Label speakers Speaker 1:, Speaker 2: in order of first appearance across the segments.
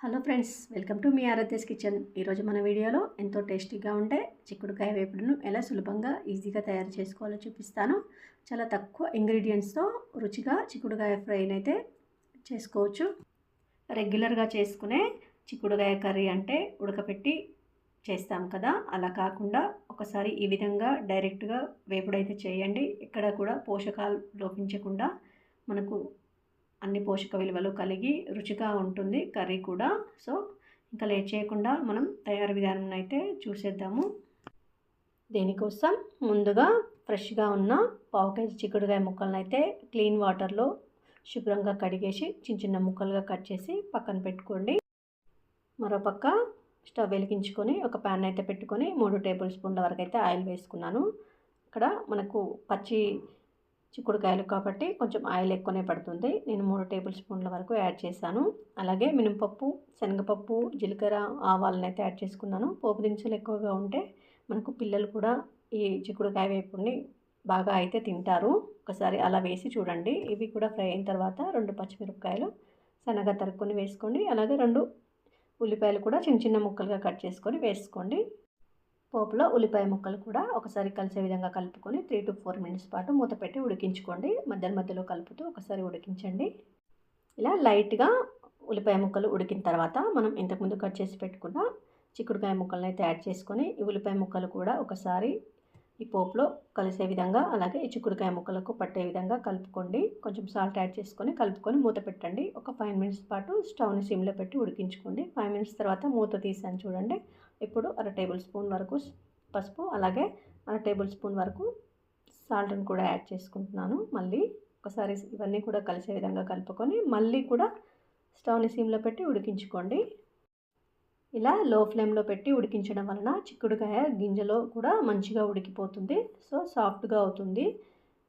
Speaker 1: Hello friends welcome to మీ Aaradhya's kitchen. ఈరోజు మన వీడియోలో ఎంతో టేస్టీగా ఉండే చిక్కుడుకాయ వేపుడును ఎలా సులభంగా ఈజీగా తయారు చేసుకోవాలో చూపిస్తాను. చాలా తక్కువ ఇంగ్రీడియంట్స్తో రుచిగా చిక్కుడుకాయ ఫ్రైని అయితే చేసుకోవచ్చు. రెగ్యులర్గా చేసుకునే చిక్కుడుకాయ కర్రీ అంటే ఉడకపెట్టి చేస్తాం కదా. అలా కాకుండా ఒకసారి ఈ విధంగా డైరెక్ట్గా వేపుడైతే చేయండి. ఎక్కడ కూడా పోషకాలు లోపించకుండా మనకు అన్ని పోషక విలువలు కలిగి రుచిగా ఉంటుంది కర్రీ కూడా. సో ఇంకా లేట్ చేయకుండా మనం తయారు విధానం అయితే చూసేద్దాము. దీనికోసం? ముందుగా ఫ్రెష్గా ఉన్న పావు కేజీ చిక్కుడుకాయ ముక్కలను అయితే క్లీన్ వాటర్లో శుభ్రంగా కడిగేసి చిన్న చిన్న ముక్కలుగా కట్ చేసి పక్కన పెట్టుకోండి. మరోపక్క స్టవ్ వెలిగించుకొని ఒక ప్యాన్ అయితే పెట్టుకొని మూడు టేబుల్ స్పూన్ల వరకు అయితే ఆయిల్ వేసుకున్నాను. ఇక్కడ మనకు పచ్చి చిక్కుడుకాయలు కాబట్టి కొంచెం ఆయిల్ ఎక్కువనే పడుతుంది. నేను మూడు టేబుల్ స్పూన్ల వరకు యాడ్ చేశాను. అలాగే మినపప్పు శనగపప్పు జీలకర్ర ఆవాలను అయితే యాడ్ చేసుకున్నాను. పోపు దినుసులు ఎక్కువగా ఉంటే మనకు పిల్లలు కూడా ఈ చిక్కుడుకాయ వేపుడిని బాగా అయితే తింటారు. ఒకసారి అలా వేసి చూడండి. ఇవి కూడా ఫ్రై అయిన తర్వాత రెండు పచ్చిమిరపకాయలు సన్నగా తరుక్కొని వేసుకోండి. అలాగే రెండు ఉల్లిపాయలు కూడా చిన్న చిన్న ముక్కలుగా కట్ చేసుకొని వేసుకోండి. పోపులో ఉల్లిపాయ ముక్కలు కూడా ఒకసారి కలిసే విధంగా కలుపుకొని త్రీ టు ఫోర్ మినిట్స్ పాటు మూత పెట్టి ఉడికించుకోండి. మధ్య మధ్యలో కలుపుతూ ఒకసారి ఉడికించండి. ఇలా లైట్గా ఉల్లిపాయ ముక్కలు ఉడికిన తర్వాత మనం ఇంతకుముందు కట్ చేసి పెట్టుకున్న చిక్కుడుకాయ ముక్కలను అయితే యాడ్ చేసుకొని ఈ ఉల్లిపాయ ముక్కలు కూడా ఒకసారి ఈ పోపులో కలిసే విధంగా అలాగే ఈ చిక్కుడుకాయ ముక్కలకు పట్టే విధంగా కలుపుకోండి. కొంచెం సాల్ట్ యాడ్ చేసుకొని కలుపుకొని మూత పెట్టండి. ఒక ఫైవ్ మినిట్స్ పాటు స్టవ్ని సిమ్లో పెట్టి ఉడికించుకోండి. ఫైవ్ మినిట్స్ తర్వాత మూత తీసాను చూడండి. ఇప్పుడు అర టేబుల్ స్పూన్ వరకు పసుపు అలాగే అర టేబుల్ స్పూన్ వరకు సాల్ట్ని కూడా యాడ్ చేసుకుంటున్నాను. మళ్ళీ ఒకసారి ఇవన్నీ కూడా కలిసే విధంగా కలుపుకొని మళ్ళీ కూడా స్టవ్ని సిమ్లో పెట్టి ఉడికించుకోండి. ఇలా లో ఫ్లేమ్లో పెట్టి ఉడికించడం వలన చిక్కుడుకాయ గింజలో కూడా మంచిగా ఉడికిపోతుంది. సో సాఫ్ట్గా అవుతుంది.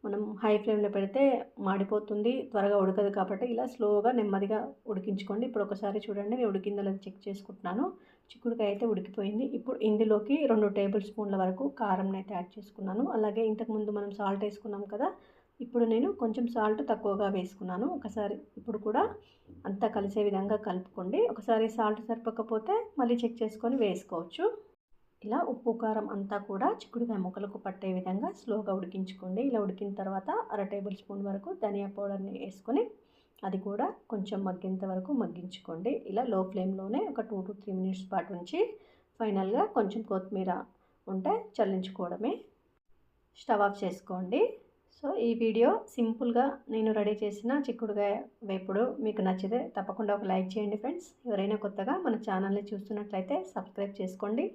Speaker 1: మనం హై ఫ్లేమ్లో పెడితే మాడిపోతుంది త్వరగా ఉడకదు కాబట్టి ఇలా స్లోగా నెమ్మదిగా ఉడికించుకోండి. ఇప్పుడు ఒకసారి చూడండి నేను ఉడికిందో లేదో చెక్ చేసుకుంటున్నాను. చిక్కుడుకాయ అయితే ఉడికిపోయింది. ఇప్పుడు ఇందులోకి రెండు టేబుల్ స్పూన్ల వరకు కారం అయితే యాడ్ చేసుకున్నాను. అలాగే ఇంతకుముందు మనం సాల్ట్ వేసుకున్నాం కదా ఇప్పుడు నేను కొంచెం సాల్ట్ తక్కువగా వేసుకున్నాను. ఒకసారి ఇప్పుడు కూడా అంతా కలిసే విధంగా కలుపుకోండి. ఒకసారి సాల్ట్ సరిపోకపోతే మళ్ళీ చెక్ చేసుకొని వేసుకోవచ్చు. ఇలా ఉప్పు కారం అంతా కూడా చిక్కుడుకాయ ముక్కలకు పట్టే విధంగా స్లోగా ఉడికించుకోండి. ఇలా ఉడికిన తర్వాత అర టేబుల్ స్పూన్ వరకు ధనియా పౌడర్ని వేసుకొని అది కూడా కొంచెం మగ్గేంత వరకు మగ్గించుకోండి. ఇలా లో ఫ్లేమ్లోనే ఒక టూ టు త్రీ మినిట్స్ పాటు ఉంచి ఫైనల్గా కొంచెం కొత్తిమీర ఉంటే చల్లించుకోవడమే. స్టవ్ ఆఫ్ చేసుకోండి. సో ఈ వీడియో సింపుల్గా నేను రెడీ చేసిన చిక్కుడుకాయ వేపుడు మీకు నచ్చితే తప్పకుండా ఒక లైక్ చేయండి ఫ్రెండ్స్. ఎవరైనా కొత్తగా మన ఛానల్ని చూస్తున్నట్లయితే సబ్స్క్రైబ్ చేసుకోండి.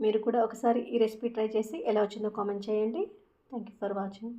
Speaker 1: మీరు కూడా ఒకసారి ఈ రెసిపీ ట్రై చేసి ఎలా వచ్చిందో కామెంట్ చేయండి. Thank you for watching.